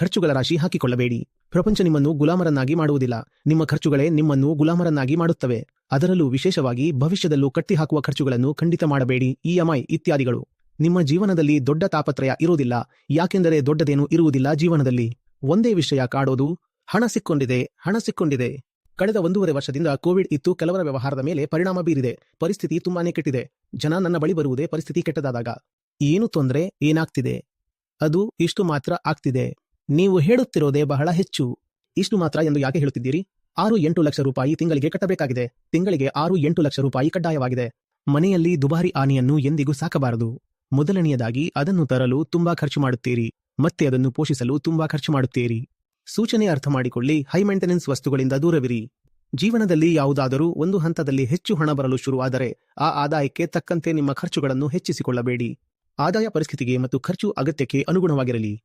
ಖರ್ಚುಗಳ ರಾಶಿ ಹಾಕಿಕೊಳ್ಳಬೇಡಿ. ಪ್ರಪಂಚ ನಿಮ್ಮನ್ನು ಗುಲಾಮರನ್ನಾಗಿ ಮಾಡುವುದಿಲ್ಲ. ನಿಮ್ಮ ಖರ್ಚುಗಳೇ ನಿಮ್ಮನ್ನು ಗುಲಾಮರನ್ನಾಗಿ ಮಾಡುತ್ತವೆ. ಅದರಲ್ಲೂ ವಿಶೇಷವಾಗಿ ಭವಿಷ್ಯದಲ್ಲೂ ಕಟ್ಟಿಹಾಕುವ ಖರ್ಚುಗಳನ್ನು ಖಂಡಿತ ಮಾಡಬೇಡಿ. ಇಎಂಐ ಇತ್ಯಾದಿಗಳು. ನಿಮ್ಮ ಜೀವನದಲ್ಲಿ ದೊಡ್ಡ ತಾಪತ್ರಯ ಇರುವುದಿಲ್ಲ. ಯಾಕೆಂದರೆ ದೊಡ್ಡದೇನೂ ಇರುವುದಿಲ್ಲ ಜೀವನದಲ್ಲಿ. ಒಂದೇ ವಿಷಯ ಕಾಡೋದು. ಹಣ ಸಿಕ್ಕೊಂಡಿದೆ. ಹಣ ಸಿಕ್ಕೊಂಡಿದೆ. ಕಳೆದ ಒಂದೂವರೆ ವರ್ಷದಿಂದ ಕೋವಿಡ್ ಇತ್ತು. ಕೆಲವರ ವ್ಯವಹಾರದ ಮೇಲೆ ಪರಿಣಾಮ ಬೀರಿದೆ. ಪರಿಸ್ಥಿತಿ ತುಂಬಾನೇ ಕೆಟ್ಟಿದೆ. ಜನ ನನ್ನ ಬಳಿ ಬರುವುದೇ ಪರಿಸ್ಥಿತಿ ಕೆಟ್ಟದಾದಾಗ. ಏನು ತೊಂದರೆ? ಏನಾಗ್ತಿದೆ? ಅದು ಇಷ್ಟು ಮಾತ್ರ ಆಗ್ತಿದೆ. ನೀವು ಹೇಳುತ್ತಿರೋದೇ ಬಹಳ ಹೆಚ್ಚು. ಇಷ್ಟು ಮಾತ್ರ ಎಂದು ಯಾಕೆ ಹೇಳುತ್ತಿದ್ದೀರಿ? ಆರು ಎಂಟು ಲಕ್ಷ ರೂಪಾಯಿ ತಿಂಗಳಿಗೆ ಕಟ್ಟಬೇಕಾಗಿದೆ. ತಿಂಗಳಿಗೆ ಆರು ಎಂಟು ಲಕ್ಷ ರೂಪಾಯಿ ಕಡ್ಡಾಯವಾಗಿದೆ. ಮನೆಯಲ್ಲಿ ದುಬಾರಿ ಆನೆಯನ್ನು ಎಂದಿಗೂ ಸಾಕಬಾರದು. ಮೊದಲನೆಯದಾಗಿ ಅದನ್ನು ತರಲು ತುಂಬಾ ಖರ್ಚು ಮಾಡುತ್ತೀರಿ. ಮತ್ತೆ ಅದನ್ನು ಪೋಷಿಸಲು ತುಂಬಾ ಖರ್ಚು ಮಾಡುತ್ತೀರಿ. ಸೂಚನೆ ಅರ್ಥ ಮಾಡಿಕೊಳ್ಳಿ. ಹೈ ಮೇಂಟೆನೆನ್ಸ್ ವಸ್ತುಗಳಿಂದ ದೂರವಿರಿ. ಜೀವನದಲ್ಲಿ ಯಾವುದಾದರೂ ಒಂದು ಹಂತದಲ್ಲಿ ಹೆಚ್ಚು ಹಣ ಬರಲು ಶುರುವಾದರೆ ಆ ಆದಾಯಕ್ಕೆ ತಕ್ಕಂತೆ ನಿಮ್ಮ ಖರ್ಚುಗಳನ್ನು ಹೆಚ್ಚಿಸಿಕೊಳ್ಳಬೇಡಿ. ಆದಾಯ ಪರಿಸ್ಥಿತಿಗೆ ಮತ್ತು ಖರ್ಚು ಅಗತ್ಯಕ್ಕೆ ಅನುಗುಣವಾಗಿರಲಿ.